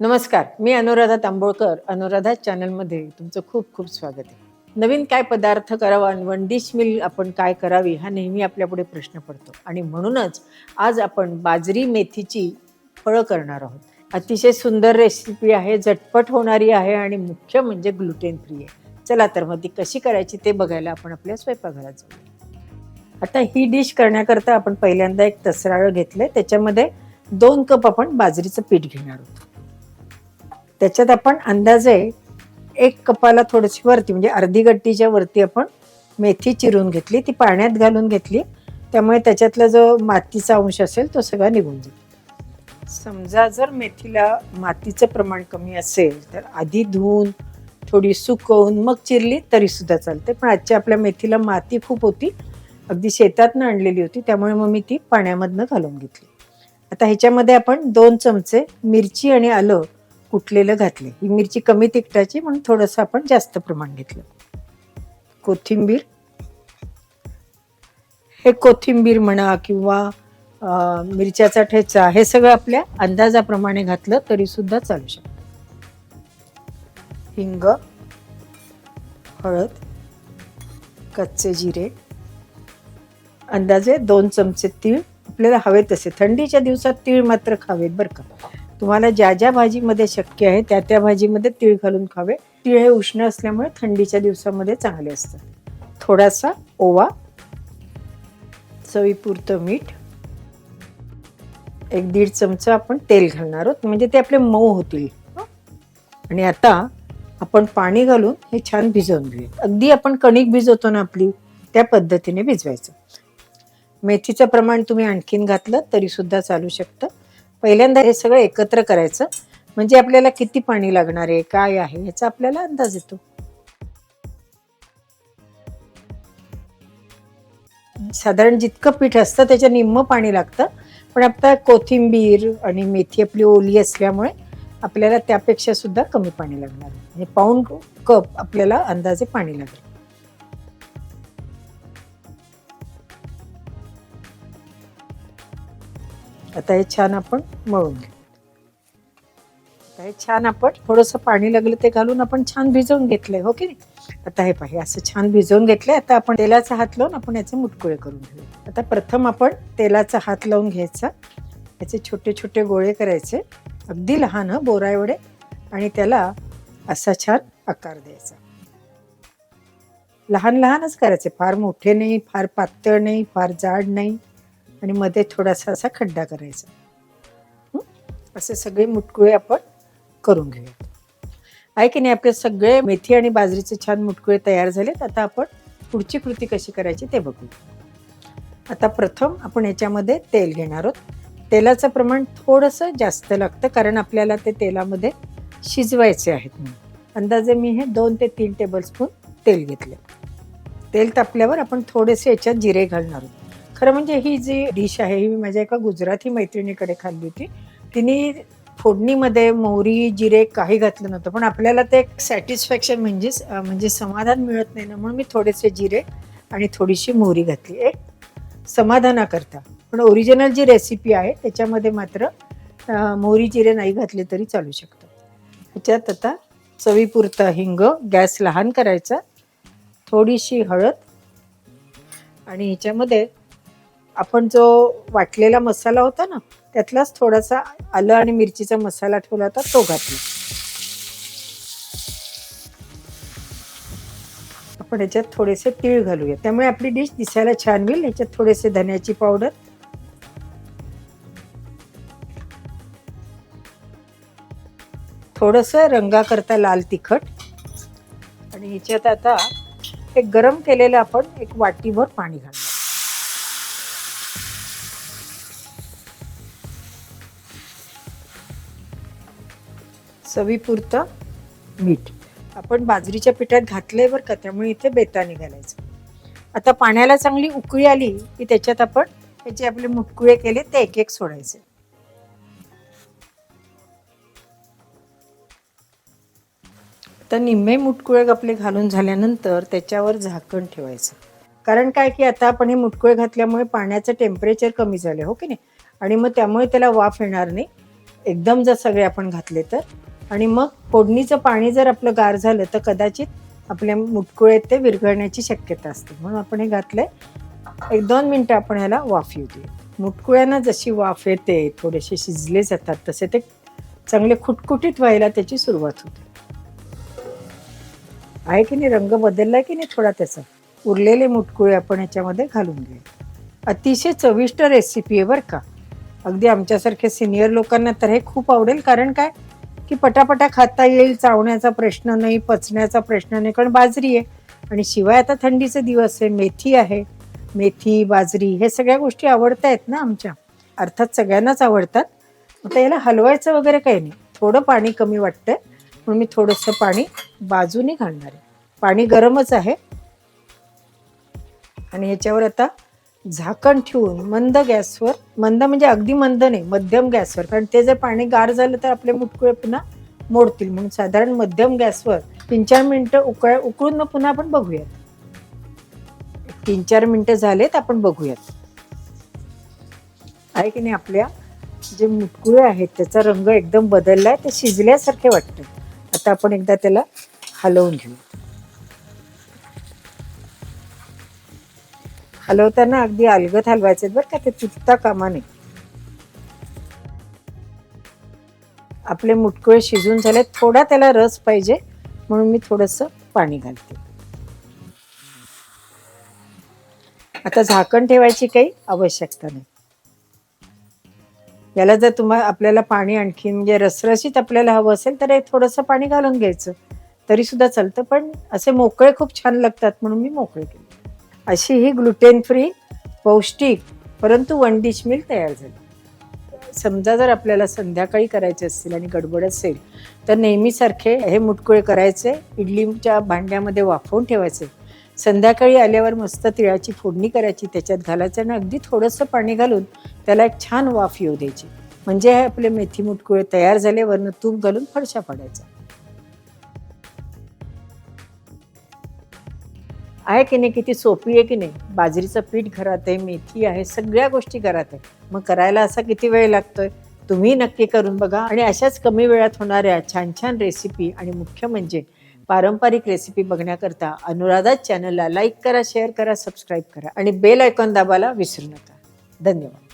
नमस्कार मी अनुराधा तांबोळकर अनुराधा चॅनलमध्ये तुमचं खूप खूप स्वागत आहे. नवीन काय पदार्थ करावा आणि वन डिश मिल आपण काय करावी हा नेहमी आपल्यापुढे प्रश्न पडतो. आणि म्हणूनच आज आपण बाजरी मेथीची फळं करणार आहोत. अतिशय सुंदर रेसिपी आहे झटपट होणारी आहे आणि मुख्य म्हणजे ग्लुटेन फ्री आहे. चला तर मग ती कशी करायची ते बघायला आपण आपल्या स्वयंपाकघरात जाऊ. आता ही डिश करण्याकरता आपण पहिल्यांदा एक तसराळ घेतलं त्याच्यामध्ये दोन कप आपण बाजरीचं पीठ घेणार आहोत. त्याच्यात आपण अंदाजे एक कपाला थोडीशी वरती म्हणजे अर्धी गट्टीच्या वरती आपण मेथी चिरून घेतली ती पाण्यात घालून घेतली. त्यामुळे त्याच्यातला जो मातीचा अंश असेल तो सगळा निघून जाईल. समजा जर मेथीला मातीचं प्रमाण कमी असेल तर आधी धुवून थोडी सुकवून मग चिरली तरी सुद्धा चालते. पण आजच्या आपल्या मेथीला माती खूप होती. अगदी शेतातनं आणलेली होती त्यामुळे मग मी ती पाण्यामधनं घालून घेतली. आता ह्याच्यामध्ये आपण दोन चमचे मिरची आणि आलं कुटलेलं घातले ही मिरची कमी तिखटाची म्हणून थोडंसं आपण जास्त प्रमाण घेतलं. कोथिंबीर. हे कोथिंबीर म्हणा किंवा मिरच्याचा ठेचा हे सगळं आपल्या अंदाजाप्रमाणे घातलं तरी सुद्धा चालू शकतं. हिंग हळद कच्चे जिरे. अंदाजे दोन चमचे तीळ आपल्याला हवे तसे. थंडीच्या दिवसात तीळ मात्र खावेत बरं का? तुम्हाला ज्या ज्या भाजीमध्ये शक्य आहे त्या त्या भाजीमध्ये तीळ घालून खावे. तीळ हे उष्ण असल्यामुळे थंडीच्या दिवसामध्ये चांगले असतात. थोडासा ओवा चवीपुरतं मीठ एक दीड चमचा आपण तेल घालणार आहोत. म्हणजे ते आपले मऊ होतील. आणि आता आपण पाणी घालून हे छान भिजवून घेऊया. अगदी आपण कणिक भिजवतो ना आपली त्या पद्धतीने भिजवायचं. मेथीचं प्रमाण तुम्ही आणखीन घातलं तरी सुद्धा चालू शकतं. पहिल्यांदा हे सगळं एकत्र करायचं. म्हणजे आपल्याला किती पाणी लागणार आहे काय आहे याचा आपल्याला अंदाज येतो. साधारण जितकं पीठ असतं त्याच्या निम्म पाणी लागतं. पण आता कोथिंबीर आणि मेथी आपली ओली असल्यामुळे आपल्याला त्यापेक्षा सुद्धा कमी पाणी लागणार आहे. म्हणजे पाऊण कप आपल्याला अंदाजे पाणी लागेल. आता हे छान आपण मळून घेऊ. आता हे छान आपण थोडंसं पाणी लागलं ते घालून आपण छान भिजवून घेतलंय हो की नाही? आता हे पाहिजे असं छान भिजवून घेतलंय. आता आपण तेलाचा हात लावून आपण याचे मुटकुळे करून घेऊ. आता प्रथम आपण तेलाचा हात लावून घ्यायचा. याचे छोटे छोटे गोळे करायचे. अगदी लहान बोरा एवढे. आणि त्याला असा छान आकार द्यायचा. लहान लहानच करायचे. फार मोठे नाही फार पातळ नाही फार जाड नाही. आणि मध्ये थोडासा असा खड्डा करायचा. असे सगळे मुटकुळे आपण करून घेऊयात. आहे की नाही आपले सगळे मेथी आणि बाजरीचे छान मुटकुळे तयार झालेत. आता आपण पुढची कृती कशी करायची ते बघू आता प्रथम आपण याच्यामध्ये तेल घेणार आहोत. तेलाचं प्रमाण थोडंसं जास्त लागतं कारण आपल्याला ते तेलामध्ये शिजवायचे आहेत म्हणून. अंदाजे मी हे दोन ते तीन टेबलस्पून तेल घेतले तेल तापल्यावर आपण थोडेसे याच्यात जिरे घालणार आहोत. खरं म्हणजे ही जी डिश आहे ही मी माझ्या एका गुजराती मैत्रिणीकडे खाल्ली होती. तिने फोडणीमध्ये मोहरी जिरे काही घातलं नव्हतं पण आपल्याला ते एक सॅटिस्फॅक्शन म्हणजेच म्हणजे समाधान मिळत नाही ना म्हणून मी थोडेसे जिरे आणि थोडीशी मोहरी घातली. एक समाधानाकरता. पण ओरिजिनल जी रेसिपी आहे त्याच्यामध्ये मात्र मोहरी जिरे नाही घातले तरी चालू शकतं. त्याच्यात आता चवीपुरता हिंग गॅस लहान करायचा थोडीशी हळद आणि ह्याच्यामध्ये आपण जो वाटलेला मसाला होता ना त्यातलाच थोडासा आलं आणि मिरचीचा मसाला ठेवला होता तो घातला. आपण याच्यात थोडेसे तीळ घालूया. त्यामुळे आपली डिश दिसायला छान होईल. याच्यात थोडेसे धन्याची पावडर. थोडस रंगाकरता लाल तिखट. आणि ह्याच्यात आता एक गरम केलेलं आपण एक वाटीभर पाणी घालू चवीपुरतं मीठ. आपण बाजरीच्या पिठात घातलंय बरं का त्यामुळे इथे बेताने घालायचं आता पाण्याला चांगली उकळी आली की त्याच्यात आपण त्याचे आपले मुटकुळे केले ते एक एक सोडायचे. आता निम्मे मुटकुळे आपले घालून झाल्यानंतर त्याच्यावर झाकण ठेवायचं. कारण काय की आता आपण हे मुटकुळे घातल्यामुळे पाण्याचं टेम्परेचर कमी झालं हो की नाही? आणि मग त्यामुळे त्याला वाफ येणार नाही. एकदम जर सगळे आपण घातले तर आणि मग फोडणीचं पाणी जर आपलं गार झालं तर कदाचित आपल्या मुटकुळे ते विरघळण्याची शक्यता असते. म्हणून आपण हे घातलंय. एक दोन मिनटं आपण ह्याला वाफ येऊ देऊ. मुटकुळ्यांना जशी वाफ येते थोडेसे शिजले जातात तसे ते चांगले खुटखुटीत व्हायला त्याची सुरुवात होते. आहे की नाही? रंग बदललाय की नाही थोडा त्याचा? उरलेले मुटकुळे आपण ह्याच्यामध्ये घालून घे अतिशय चविष्ट रेसिपी आहे बरं का. अगदी आमच्यासारख्या सिनियर लोकांना तर हे खूप आवडेल. कारण काय? की पटापटा खाता येईल चावण्याचा प्रश्न नाही पचण्याचा प्रश्न नाही कारण बाजरी आहे. आणि शिवाय आता थंडीचे दिवस आहे मेथी आहे. मेथी बाजरी हे सगळ्या गोष्टी आवडत आहेत ना आमच्या. अर्थात सगळ्यांनाच आवडतात. आता याला हलवायचं वगैरे काही नाही. थोडं पाणी कमी वाटतंय. म्हणून मी थोडंसं पाणी बाजूने घालणार आहे. पाणी गरमच आहे. आणि ह्याच्यावर आता झाकण ठेवून मंद गॅसवर मंद म्हणजे अगदी मंद नाही मध्यम गॅसवर. कारण ते जर पाणी गार झालं तर आपले मुटकुळे पुन्हा मोडतील. म्हणून साधारण मध्यम गॅसवर तीन चार मिनिटं उकळ उकळून मग पुन्हा आपण बघूयात. तीन चार मिनिटं झालेत आपण बघूयात. आहे की नाही आपल्या जे मुटकुळे आहेत त्याचा रंग एकदम बदलला आहे ते शिजल्यासारखे वाटतं. आता आपण एकदा त्याला हलवून घेऊ. हलवताना अगदी अलगत हलवायचे बरं का ते तुटता कामा नये. आपले मुटकुळे शिजून झाले थोडा त्याला रस पाहिजे म्हणून मी थोडस पाणी घालते. आता झाकण ठेवायची काही आवश्यकता नाही. याला जर तुम्हाला आपल्याला पाणी आणखी म्हणजे रसरशीत आपल्याला हवं असेल तर एक थोडंसं पाणी घालून घ्यायचं. तरी सुद्धा चालतं पण असे मोकळे खूप छान लागतात म्हणून मी मोकळे केले. अशी ही ग्लुटेन फ्री पौष्टिक परंतु वन डिश मिल तयार झाली. समजा जर आपल्याला संध्याकाळी करायचे असतील आणि गडबड असेल तर नेहमीसारखे हे मुटकुळे करायचे इडलीच्या भांड्यामध्ये वाफवून ठेवायचे. संध्याकाळी आल्यावर मस्त तिळाची फोडणी करायची त्याच्यात घालायचं आणि अगदी थोडंसं पाणी घालून त्याला एक छान वाफ येऊ द्यायची. म्हणजे हे आपले मेथी मुटकुळे तयार झाले वरनं तूप घालून फडशा पाडायचा. आहे की नाही किती सोपी आहे की नाही? बाजरीचं पीठ घरात आहे मेथी आहे सगळ्या गोष्टी घरात आहे. मग करायला असा किती वेळ लागतोय? तुम्ही नक्की करून बघा. आणि अशाच कमी वेळात होणाऱ्या छान छान रेसिपी आणि मुख्य म्हणजे पारंपरिक रेसिपी बघण्याकरता अनुराधा चॅनलला लाईक करा शेअर करा सबस्क्राईब करा आणि बेल आयकॉन दाबायला विसरू नका. धन्यवाद.